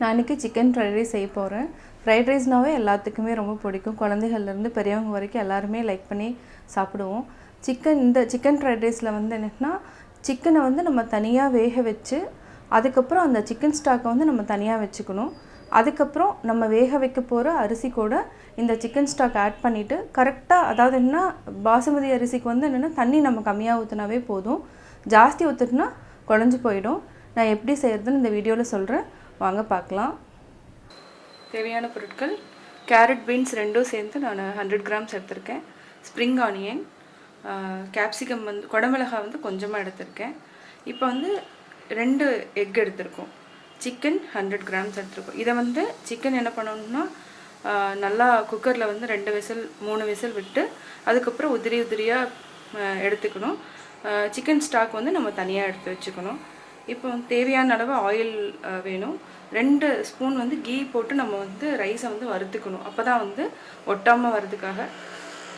நான் இன்றைக்கி chicken fried rice செய்ய போகிறேன் ஃப்ரைட் ரைஸ்னாவே எல்லாத்துக்குமே ரொம்ப பிடிக்கும். குழந்தைகள்லேருந்து பெரியவங்க வரைக்கும் எல்லாருமே லைக் பண்ணி சாப்பிடுவோம். சிக்கன் இந்த சிக்கன் ஃப்ரைட் ரைஸில் வந்து என்னென்னா சிக்கனை வந்து நம்ம தனியாக வேக வச்சு அதுக்கப்புறம் அந்த சிக்கன் ஸ்டாக்கை வந்து நம்ம தனியாக வச்சுக்கணும். அதுக்கப்புறம் நம்ம வேக வைக்க போகிற அரிசி கூட இந்த சிக்கன் ஸ்டாக் ஆட் பண்ணிவிட்டு கரெக்டாக அதாவது என்ன பாசுமதி அரிசிக்கு வந்து என்னென்னா தண்ணி நம்ம கம்மியாக ஊற்றினாவே போதும். ஜாஸ்தி ஊற்றுட்டுனா குழஞ்சி போயிடும். நான் எப்படி செய்கிறதுன்னு இந்த வீடியோவில் சொல்கிறேன் வாங்க பார்க்கலாம். தேவையான பொருட்கள் கேரட் பீன்ஸ் ரெண்டும் சேர்ந்து நான் ஹண்ட்ரட் கிராம்ஸ் எடுத்திருக்கேன். ஸ்ப்ரிங் ஆனியன் கேப்சிகம் வந்து குடமிளகாய் வந்து கொஞ்சமாக எடுத்திருக்கேன். இப்போ வந்து ரெண்டு எக் எடுத்திருக்கோம். சிக்கன் ஹண்ட்ரட் கிராம்ஸ் எடுத்திருக்கோம். இதை வந்து சிக்கன் என்ன பண்ணணும்னா நல்லா குக்கரில் வந்து ரெண்டு விசில் மூணு விசில் விட்டு அதுக்கப்புறம் உதிரி உதிரியாக எடுத்துக்கணும். சிக்கன் ஸ்டாக் வந்து நம்ம தனியாக எடுத்து வச்சுக்கணும். இப்போ தேவையான அளவு ஆயில் வேணும். ரெண்டு ஸ்பூன் வந்து கீ போட்டு நம்ம வந்து ரைஸை வந்து வறுத்துக்கணும். அப்போ தான் வந்து ஒட்டாமல் வர்றதுக்காக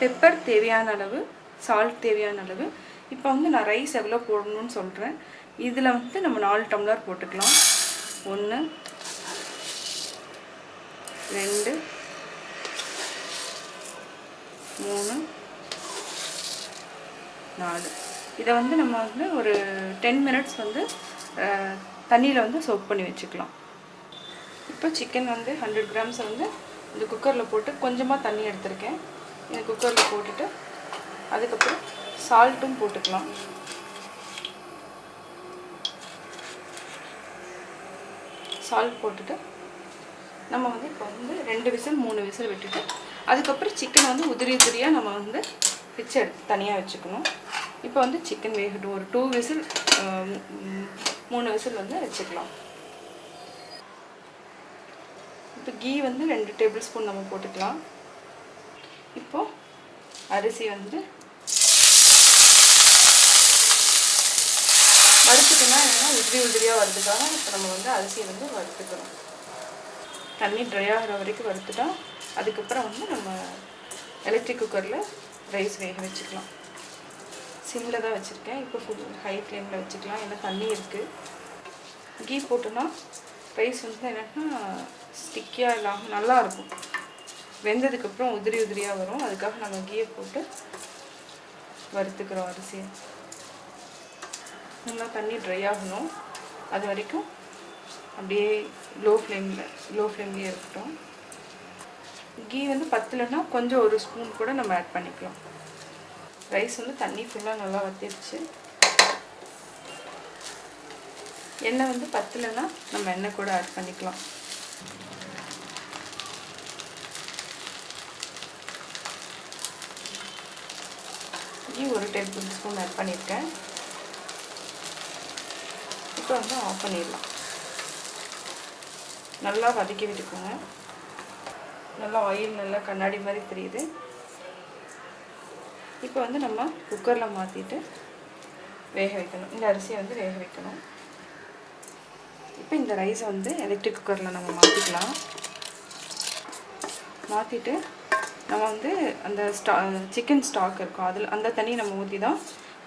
பெப்பர் தேவையான அளவு சால்ட் தேவையான அளவு. இப்போ வந்து நான் ரைஸ் எவ்வளோ போடணும்னு சொல்கிறேன் இதில் வந்து நம்ம நாலு டம்ளர் போட்டுக்கலாம். ஒன்று ரெண்டு மூணு நாலு. இதை வந்து நம்ம வந்து ஒரு டென் மினிட்ஸ் வந்து தண்ணியில் வந்து சோப் பண்ணி வச்சுக்கலாம். இப்போ சிக்கன் வந்து ஹண்ட்ரட் கிராம்ஸை வந்து இந்த குக்கரில் போட்டு கொஞ்சமாக தண்ணி எடுத்திருக்கேன். இந்த குக்கரில் போட்டுட்டு அதுக்கப்புறம் சால்ட்டும் போட்டுக்கலாம். சால்ட் போட்டுட்டு நம்ம வந்து இப்போ வந்து ரெண்டு விசில் மூணு விசில் விட்டுட்டு அதுக்கப்புறம் சிக்கன் வந்து உதிரி உதிரியாக நம்ம வந்து பிச்சு எடுத்து தனியாக வச்சுக்கணும். இப்போ வந்து சிக்கன் வேகட்டும். ஒரு டூ விசில் மூணு விசில் வந்து வச்சுக்கலாம். இப்போ கீ வந்து ரெண்டு டேபிள் ஸ்பூன் நம்ம போட்டுக்கலாம். இப்போது அரிசி வந்து வறுத்துட்டோம்னா என்னென்னா உதிரி உதிரியாக வறுத்துக்காக இப்போ நம்ம வந்து அரிசியை வந்து வறுத்துக்கிறோம் தண்ணி ட்ரை ஆகிற வரைக்கும் வறுத்துட்டா அதுக்கப்புறம் வந்து நம்ம எலக்ட்ரிக் குக்கரில் ரைஸ் வேக வச்சுக்கலாம். சிம்மில் தான் வச்சுருக்கேன். இப்போ ஃபுல் ஹை ஃப்ளேமில் வச்சுக்கலாம். ஏன்னா தண்ணி இருக்குது கீ போட்டோன்னா ரைஸ் வந்து என்னென்னா ஸ்டிக்கியாக இல்லாமல் நல்லாயிருக்கும் வெந்ததுக்கப்புறம் உதிரி உதிரியாக வரும். அதுக்காக நம்ம கீயை போட்டு வறுத்துக்கிறோம் அரிசியை. நல்லா தண்ணி ட்ரை ஆகணும். அது வரைக்கும் அப்படியே லோ ஃப்ளேமில் லோ ஃப்ளேம்லேயே இருக்கட்டும். கீ வந்து பத்தலைன்னா கொஞ்சம் ஒரு ஸ்பூன் கூட நம்ம ஆட் பண்ணிக்கலாம். ரைஸ் வந்து தண்ணி ஃபுல்லாக நல்லா வத்திருச்சு. எண்ணெய் வந்து பத்தலைன்னா நம்ம எண்ணெய் கூட ஆட் பண்ணிக்கலாம். கீ ஒரு டேபிள் ஸ்பூன் ஆட் பண்ணியிருக்கேன் இப்போ வந்து ஆஃப் பண்ணிடலாம். நல்லா வதக்கி விட்டுக்கோங்க. நல்லா ஆயில் நல்லா கண்ணாடி மாதிரி தெரியுது. இப்போ வந்து நம்ம குக்கரில் மாற்றிட்டு வேக வைக்கணும். இந்த அரிசியை வந்து வேக வைக்கணும். இப்போ இந்த ரைஸை வந்து எலக்ட்ரிக் குக்கரில் நம்ம மாற்றிக்கலாம் மாற்றிட்டு நம்ம வந்து அந்த ஸ்டா சிக்கன் ஸ்டாக் இருக்கும். அதில் அந்த தண்ணி நம்ம ஊற்றி தான்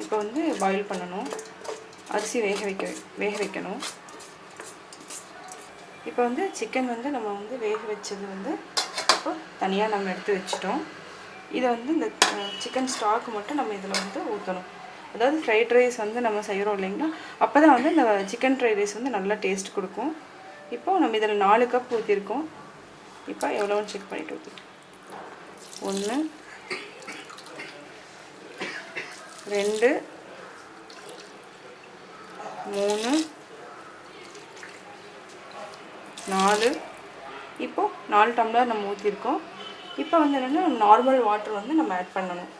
இப்போ வந்து பாயில் பண்ணணும். அரிசி வேக வைக்க வேக வைக்கணும். இப்போ வந்து சிக்கன் வந்து நம்ம வந்து வேக வச்சது வந்து இப்போ தனியாக நம்ம எடுத்து வச்சிட்டோம். இதை வந்து இந்த சிக்கன் ஸ்டாக் மட்டும் நம்ம இதில் வந்து ஊற்றணும் அதாவது ஃப்ரைட் ரைஸ் வந்து நம்ம செய்கிறோம் இல்லைங்களா? அப்போ தான் வந்து இந்த சிக்கன் ஃப்ரைட் ரைஸ் வந்து நல்லா டேஸ்ட் கொடுக்கும். இப்போது நம்ம இதில் நாலு கப் ஊற்றிருக்கோம் இப்போ எவ்வளோன்னு செக் பண்ணிட்டு ஊற்றிட்டு ஒன்று ரெண்டு மூணு நாலு. இப்போது நாலு டம்ளர் நம்ம ஊற்றிருக்கோம் இப்போ வந்து என்னென்னா நார்மல் வாட்டர் வந்து நம்ம ஆட் பண்ணணும்.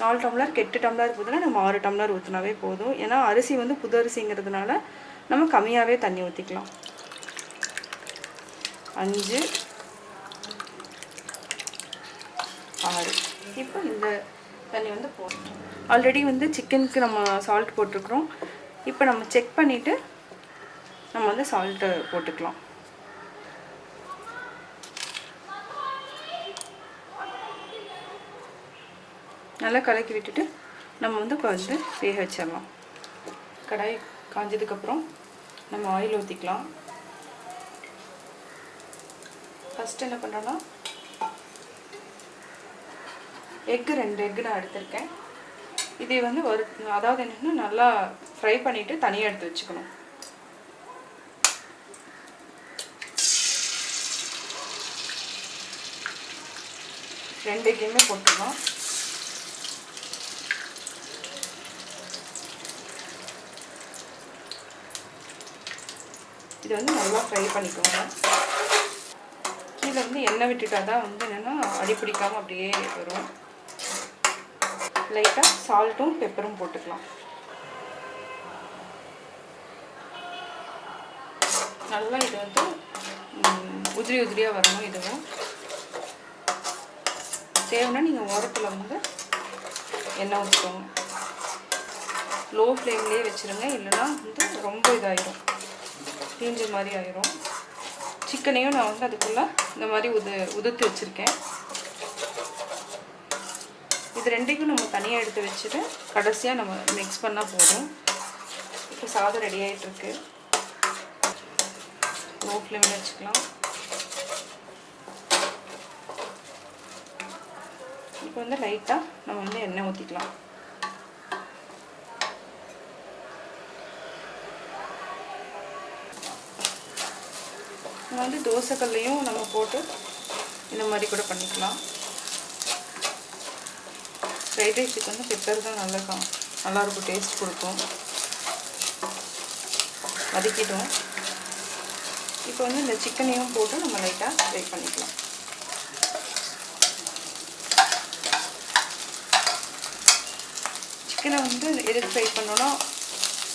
நாலு டம்ளர் எட்டு டம்ளர் போதுனா நம்ம ஆறு டம்ளர் ஊற்றினாவே போதும். ஏன்னா அரிசி வந்து புது அரிசிங்கிறதுனால நம்ம கம்மியாகவே தண்ணி ஊற்றிக்கலாம் அஞ்சு ஆறு. இப்போ இந்த தண்ணி வந்து போதும். ஆல்ரெடி வந்து சிக்கனுக்கு நம்ம சால்ட் போட்டிருக்கிறோம். இப்போ நம்ம செக் பண்ணிவிட்டு நம்ம வந்து சால்ட்டு போட்டுக்கலாம். நல்லா கலக்கி விட்டுட்டு நம்ம வந்து கொஞ்சம் வேக வச்சிடலாம். கடாய் காஞ்சதுக்கப்புறம் நம்ம ஆயில் ஊற்றிக்கலாம் ஃபஸ்ட்டு என்ன பண்ணுறோன்னா எக்கு ரெண்டு எக்கு நான் எடுத்திருக்கேன். இதை வந்து ஒரு அதாவது என்னென்னா நல்லா ஃப்ரை பண்ணிவிட்டு தனியாக எடுத்து வச்சுக்கணும். ரெண்டு எக்கையுமே போட்டுக்கலாம். இது வந்து நல்லா ஃப்ரை பண்ணிக்கோங்க. கீழே வந்து எண்ணெய் விட்டுட்டா தான் வந்து என்னென்னா அடி பிடிக்காமல் அப்படியே வரும். லைட்டாக சால்ட்டும் பெப்பரும் போட்டுக்கலாம். நல்லா இது வந்து உதிரி உதிரியாக வரணும் இதுவும் தேவைன்னா நீங்கள் ஓரத்தில் வந்து எண்ணெய் ஊற்றிக்கோங்க லோ ஃப்ளேம்லேயே வச்சுருங்க இல்லைன்னா வந்து ரொம்ப இதாகிடும் தீஞ்ச மாதிரி ஆயிரும். சிக்கனையும் நான் வந்து அதுக்குள்ளே இந்த மாதிரி உது உதுத்து வச்சுருக்கேன். இது ரெண்டையும் நம்ம தனியாக எடுத்து வச்சுட்டு கடைசியாக நம்ம மிக்ஸ் பண்ணால் போதும். இப்போ சாதம் ரெடி ஆகிட்டுருக்கு லோ ஃப்ளேமில் வச்சுக்கலாம். இப்போ வந்து லைட்டாக நம்ம வந்து எண்ணெய் ஊற்றிக்கலாம் நம்ம வந்து தோசைக்கல்லையும் நம்ம போட்டு இந்த மாதிரி கூட பண்ணிக்கலாம். ஃப்ரைட் ரைஸுக்கு வந்து பெப்பர் தான் நல்லா நல்லாயிருக்கும் டேஸ்ட் கொடுக்கும். வதக்கிட்டோம் இப்போ வந்து இந்த சிக்கனையும் போட்டு நம்ம லைட்டாக ஃப்ரை பண்ணிக்கலாம். சிக்கனை வந்து எதுக்கு ஃப்ரை பண்ணோன்னா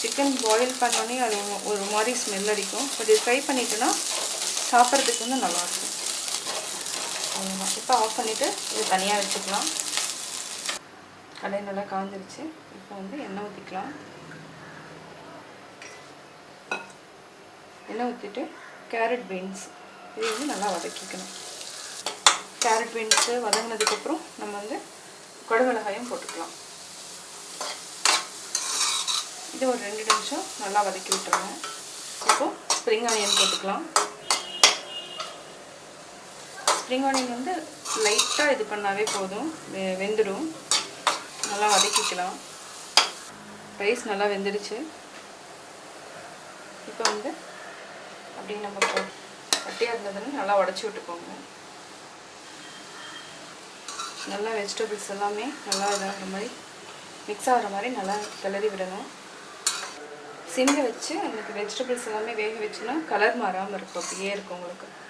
சிக்கன் பாயில் பண்ணோன்னே அது ஒரு மாதிரி ஸ்மெல் அடிக்கும். பட் இது ஃப்ரை பண்ணிட்டோன்னா சாப்பிட்றதுக்கு வந்து நல்லாயிருக்கும். அவ்வளோதான் இப்போ ஆஃப் பண்ணிவிட்டு இது தனியாக வச்சுக்கலாம். கடை நல்லா காஞ்சிருச்சு. இப்போ வந்து எண்ணெய் ஊற்றிக்கலாம் எண்ணெய் ஊற்றிட்டு கேரட் பீன்ஸ் இது வந்து நல்லா வதக்கிக்கணும். கேரட் பீன்ஸு வதங்கினதுக்கப்புறம் நம்ம வந்து குடமிளகாயும் போட்டுக்கலாம். இது ஒரு ரெண்டு நிமிஷம் நல்லா வதக்கி விட்டுருங்க. இப்போ ஸ்ப்ரிங் ஆனியன் போட்டுக்கலாம். ஸ்ப்ரிங் ஆனியன் வந்து லைட்டாக இது பண்ணாவே போதும். வெ- வெந்துடும். நல்லா வதக்கிக்கலாம். ரைஸ் நல்லா வெந்துடுச்சு. இப்போ வந்து அப்படியே நம்ம போ கட்டியாக இருந்ததுன்னு நல்லா உடச்சி விட்டுக்கோங்க. நல்லா வெஜிடபிள்ஸ் எல்லாமே நல்லா இதாகிற மாதிரி மிக்ஸ் ஆகிற மாதிரி நல்லா கிளறி விடணும். சிம்மில் வச்சு எனக்கு வெஜிடபிள்ஸ் எல்லாமே வேக வச்சுன்னா கலர் மாறாமல் இருக்கும். அப்படியே இருக்கும் உங்களுக்கு.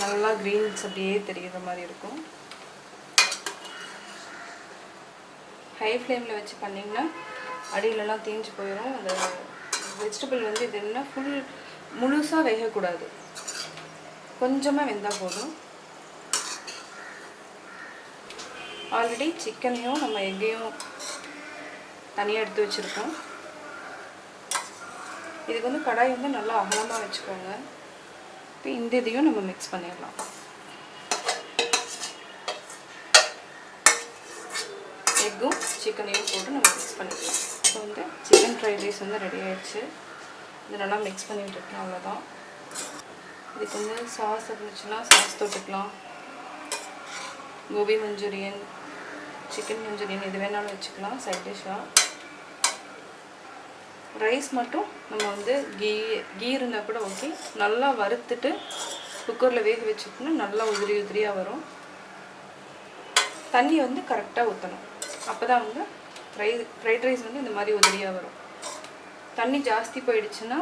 நல்லா க்ரீன்ஸ் அப்படியே தெரிகிற மாதிரி இருக்கும். ஹை ஃப்ளேமில் வச்சு பண்ணிங்கன்னா அடியிலலாம் தீஞ்சு போயிடும் அந்த வெஜிடபிள் வந்து இது என்ன ஃபுல் முழுசாக வேகக்கூடாது. கொஞ்சமாக வெந்தால் போதும். ஆல்ரெடி சிக்கனையும் நம்ம எக்கையும் தனியாக எடுத்து வச்சுருக்கோம். இதுக்கு வந்து கடாய் வந்து நல்லா அகலமாக வச்சுக்கோங்க. இப்போ இந்த இதையும் நம்ம மிக்ஸ் பண்ணிடலாம். எக்கும் சிக்கனையும் போட்டு நம்ம மிக்ஸ் பண்ணிக்கலாம். இப்போ வந்து சிக்கன் ஃப்ரைட் ரைஸ் வந்து ரெடி ஆயிடுச்சு. இது நல்லா மிக்ஸ் பண்ணி அவ்வளோதான் இதுக்கு வந்து சாஸ் இருந்துச்சுன்னா சாஸ் தொட்டுக்கலாம். கோபி மஞ்சூரியன் சிக்கன் மஞ்சூரியன் எது வேணாலும் வச்சுக்கலாம் சைட் டிஷ்ஷாக ரைஸ் மட்டும் நம்ம வந்து கீ கீ இருந்தால் கூட ஓகே நல்லா வறுத்துட்டு குக்கரில் வேக வச்சுக்கணும் நல்லா உதிரி உதிரியாக வரும். தண்ணி வந்து கரெக்டாக ஊற்றணும் அப்போ தான் வந்து ஃப்ரை ஃப்ரைட் ரைஸ் வந்து இந்த மாதிரி உதிரியாக வரும். தண்ணி ஜாஸ்தி போயிடுச்சுன்னா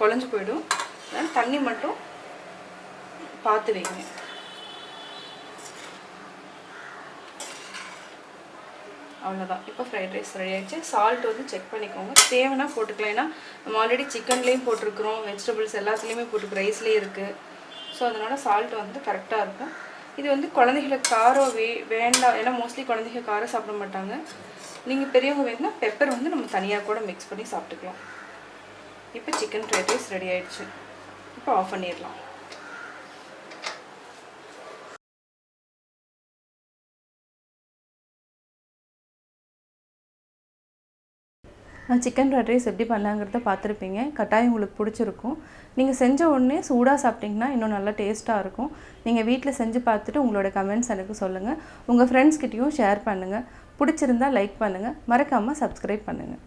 குழஞ்சு போயிடும். அதனால் தண்ணி மட்டும் பார்த்து வைங்க. அவ்வளோதான் இப்போ ஃப்ரைட் ரைஸ் ரெடி ஆகிடுச்சு சால்ட் வந்து செக் பண்ணிக்கோங்க. தேவைன்னா போட்டுக்கலாம். ஏன்னா நம்ம ஆல்ரெடி சிக்கன்லேயும் போட்டிருக்கிறோம். வெஜிடபிள்ஸ் எல்லாத்துலேயுமே போட்டு ரைஸ்லேயும் இருக்குது ஸோ அதனால் சால்ட் வந்து கரெக்டாக இருக்கும். இது வந்து குழந்தைகளுக்கு காரம் வே வேண்டாம். ஏன்னா மோஸ்ட்லி குழந்தைங்க காரம் சாப்பிட மாட்டாங்க. நீங்கள் பெரியவங்க வேணும்னா பெப்பர் வந்து நம்ம தனியாக கூட மிக்ஸ் பண்ணி சாப்பிட்டுக்கலாம். இப்போ சிக்கன் ஃப்ரைட் ரைஸ் ரெடி ஆகிடுச்சு இப்போ ஆஃப் பண்ணிடலாம். சிக்கன் ஃப்ரைட் ரைஸ் எப்படி பண்ணாங்கிறத பார்த்துருப்பீங்க. கட்டாயம் உங்களுக்கு பிடிச்சிருக்கும். நீங்கள் செஞ்ச உடனே சூடாக சாப்பிட்டிங்கன்னா இன்னும் நல்லா டேஸ்ட்டாக இருக்கும். நீங்கள் வீட்டில் செஞ்சு பார்த்துட்டு உங்களோட கமெண்ட்ஸ் எனக்கு சொல்லுங்கள் உங்கள் ஃப்ரெண்ட்ஸ்கிட்டையும் ஷேர் பண்ணுங்கள் பிடிச்சிருந்தா லைக் பண்ணுங்கள் மறக்காமல் சப்ஸ்கிரைப் பண்ணுங்கள்